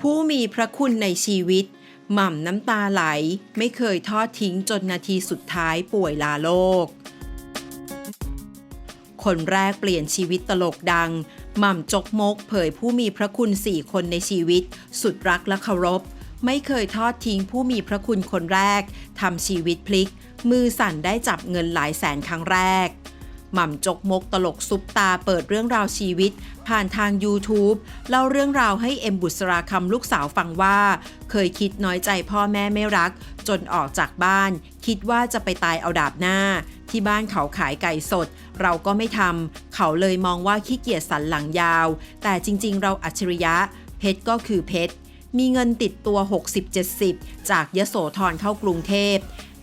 ผู้มีพระคุณในชีวิต หม่ำน้ำตาไหลไม่เคยทอดทิ้งจนนาทีสุดท้ายป่วยลาโลก คนแรกเปลี่ยนชีวิตตลกดัง หม่ำจกมกเผยผู้มีพระคุณสี่คนในชีวิต สุดรักและเคารพ ไม่เคยทอดทิ้งผู้มีพระคุณคนแรกทำชีวิตพลิก มือสั่นได้จับเงินหลายแสนครั้งแรก หม่ำจกมกตลกซุปตาเปิดเรื่องราวชีวิต ผ่านทาง YouTube เล่าเรื่องราวให้เอ็มบุษราคำลูกสาวฟังว่า เคยคิดน้อยใจพ่อแม่ไม่รัก จนออกจากบ้าน คิดว่าจะไปตายเอาดาบหน้า ที่บ้านเขาขายไก่สด เราก็ไม่ทำเขาเลยมองว่าขี้เกียจสันหลังยาว แต่จริง ๆ เราอัจฉริยะ เพชรก็คือเพชร มีเงินติดตัว 60-70 จากยโสธรเข้ากรุงเทพ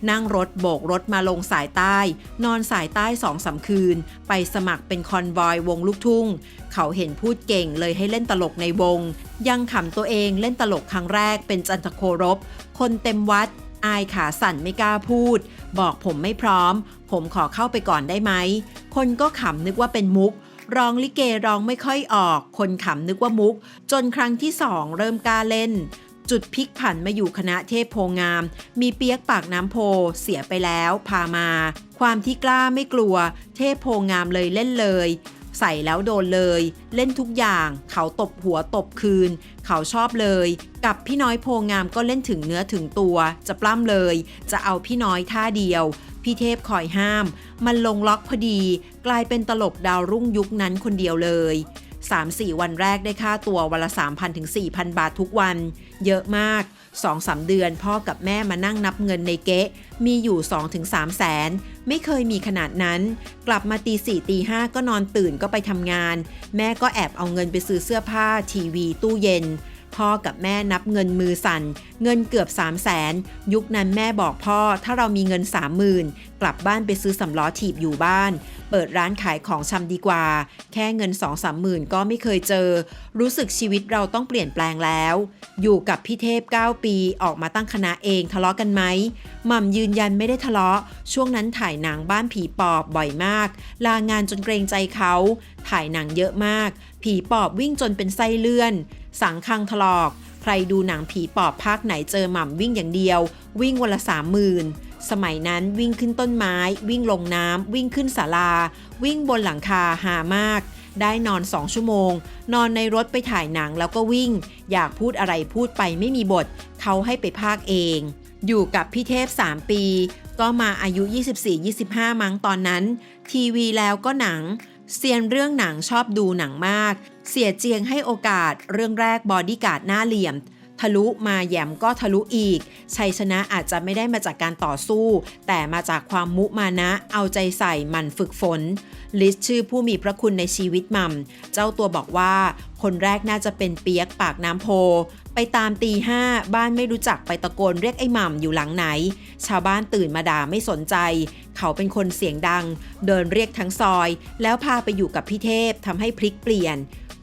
นั่งรถโบกรถมาลงสายใต้ นอนสายใต้สองสาคืน ไปสมัครเป็นคอนวอยวงลูกทุ่ง เขาเห็นพูดเก่งเลยให้เล่นตลกในวง ยังขำตัวเองเล่นตลกครั้งแรกเป็นจันทโครบ คนเต็มวัดอายขาสั่นไม่กล้าพูด บอกผมไม่พร้อม ผมขอเข้าไปก่อนได้ไหม คนก็ขำนึกว่าเป็นมุก ร้องลิเกร้องไม่ค่อยออก คนขำนึกว่ามุก จนครั้งที่สองเริ่มกล้าเล่น จุดพลิกผันมาอยู่คณะเทพโพงาม มีเปียกปากน้ำโพเสียไปแล้วพามา ความที่กล้าไม่กลัว เทพโพงามเลยเล่นเลย ใส่แล้วโดนเลย เล่นทุกอย่างเขาตบหัวตบคืน เขาชอบเลย กับพี่น้อยโพงามก็เล่นถึงเนื้อถึงตัว จะปล้ำเลย จะเอาพี่น้อยท่าเดียว พี่เทพคอยห้าม มันลงล็อกพอดี กลายเป็นตลกดาวรุ่งยุคนั้นคนเดียวเลย 3-4 วันแรกได้ค่าตัววันละ 3,000 ถึง 4,000 บาททุกวัน เยอะมาก 2-3 เดือนพ่อกับแม่มานั่งนับเงินในเก๊ะ มีอยู่ 2-3 แสน ไม่เคยมีขนาดนั้น กลับมาตีสี่ตีห้าก็นอนตื่นก็ไปทำงาน แม่ก็แอบเอาเงินไปซื้อเสื้อผ้า ทีวี ตู้เย็นพ่อกับแม่นับเงินมือสั่น เงินเกือบ 3 0 0แสนยุคนั้นแม่บอกพ่อถ้าเรามีเงิน 30,000กลับบ้านไปซื้อสำล้อถีบอยู่บ้าน เปิดร้านขายของชำดีกว่า แค่เงิน2 3หมื่นก็ไม่เคยเจอ รู้สึกชีวิตเราต้องเปลี่ยนแปลงแล้ว อยู่กับพี่เทพ 9 ปีออกมาตั้งคณะเองทะเลาะกันไหมหม่ำยืนยันไม่ได้ทะเลาะ ช่วงนั้นถ่ายหนังบ้านผีปอบบ่อยมาก ลางานจนเกรงใจเขา ถ่ายหนังเยอะมาก ผีปอบวิ่งจนเป็นไส้เลื่อน สังคังถลอก ใครดูหนังผีปอบภาคไหนเจอหม่ำวิ่งอย่างเดียว วิ่งวันละสามหมื่น สมัยนั้นวิ่งขึ้นต้นไม้ วิ่งลงน้ำวิ่งขึ้นศาลา วิ่งบนหลังคาหามาก ได้นอนสองชั่วโมง นอนในรถไปถ่ายหนังแล้วก็วิ่ง อยากพูดอะไรพูดไปไม่มีบท เขาให้ไปภาคเอง อยู่กับพี่เทพ 3 ปี ก็มาอายุ 24-25 มั้งตอนนั้น ทีวีแล้วก็หนังเซียนเรื่องหนังชอบดูหนังมาก เสียเจียงให้โอกาสเรื่องแรกบอดี้การ์ดหน้าเหลี่ยม ทะลุมาแยมก็ทะลุอีก ชัยชนะอาจจะไม่ได้มาจากการต่อสู้ แต่มาจากความมุมานะ เอาใจใส่มันฝึกฝน ลิสต์ชื่อผู้มีพระคุณในชีวิตม่มเจ้าตัวบอกว่าคนแรกน่าจะเป็นเปียกปากน้ำโพ ไปตามตีห้าบ้านไม่รู้จักไปตะโกนเรียกไอ้หม่ำอยู่หลังไหน ชาวบ้านตื่นมาด่าไม่สนใจ เขาเป็นคนเสียงดัง เดินเรียกทั้งซอย แล้วพาไปอยู่กับพี่เทพทำให้พลิกเปลี่ยน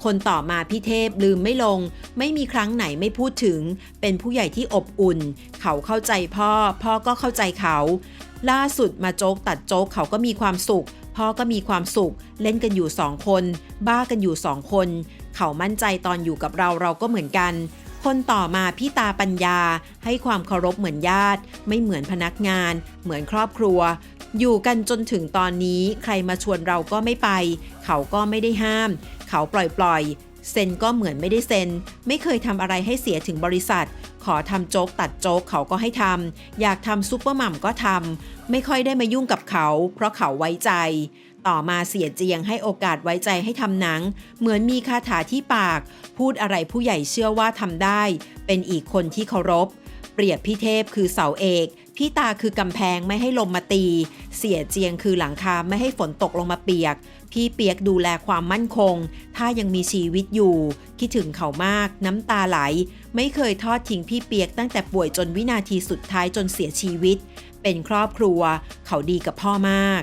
คนต่อมาพี่เทพลืมไม่ลง ไม่มีครั้งไหนไม่พูดถึง เป็นผู้ใหญ่ที่อบอุ่น เขาเข้าใจพ่อ พ่อก็เข้าใจเขา ล่าสุดมาโจ๊กตัดโจ๊กเขาก็มีความสุขพ่อก็มีความสุข เล่นกันอยู่สองคน บ้ากันอยู่สองคน เขามั่นใจตอนอยู่กับเราเราก็เหมือนกัน คนต่อมาพี่ตาปัญญา ให้ความเคารพเหมือนญาติ ไม่เหมือนพนักงาน เหมือนครอบครัว อยู่กันจนถึงตอนนี้ใครมาชวนเราก็ไม่ไป เขาก็ไม่ได้ห้าม เขาปล่อยๆเซ็นก็เหมือนไม่ได้เซ็น ไม่เคยทำอะไรให้เสียถึงบริษัท ขอทำโจ๊กตัดโจ๊กเขาก็ให้ทำอยากทำซุปเปอร์มัมก็ทำไม่ค่อยได้มายุ่งกับเขา เพราะเขาไว้ใจ ต่อมาเสียเจียงให้โอกาสไว้ใจให้ทำหนัง เหมือนมีคาถาที่ปาก พูดอะไรผู้ใหญ่เชื่อว่าทำได้ เป็นอีกคนที่เคารพ เปรียบพี่เทพคือเสาเอก พี่ตาคือกำแพงไม่ให้ลมมาตี เสียเจียงคือหลังคาไม่ให้ฝนตกลงมาเปียก พี่เปียกดูแลความมั่นคง ถ้ายังมีชีวิตอยู่ คิดถึงเขามาก น้ำตาไหล ไม่เคยทอดทิ้งพี่เปียกตั้งแต่ป่วยจนวินาทีสุดท้ายจนเสียชีวิต เป็นครอบครัว เขาดีกับพ่อมาก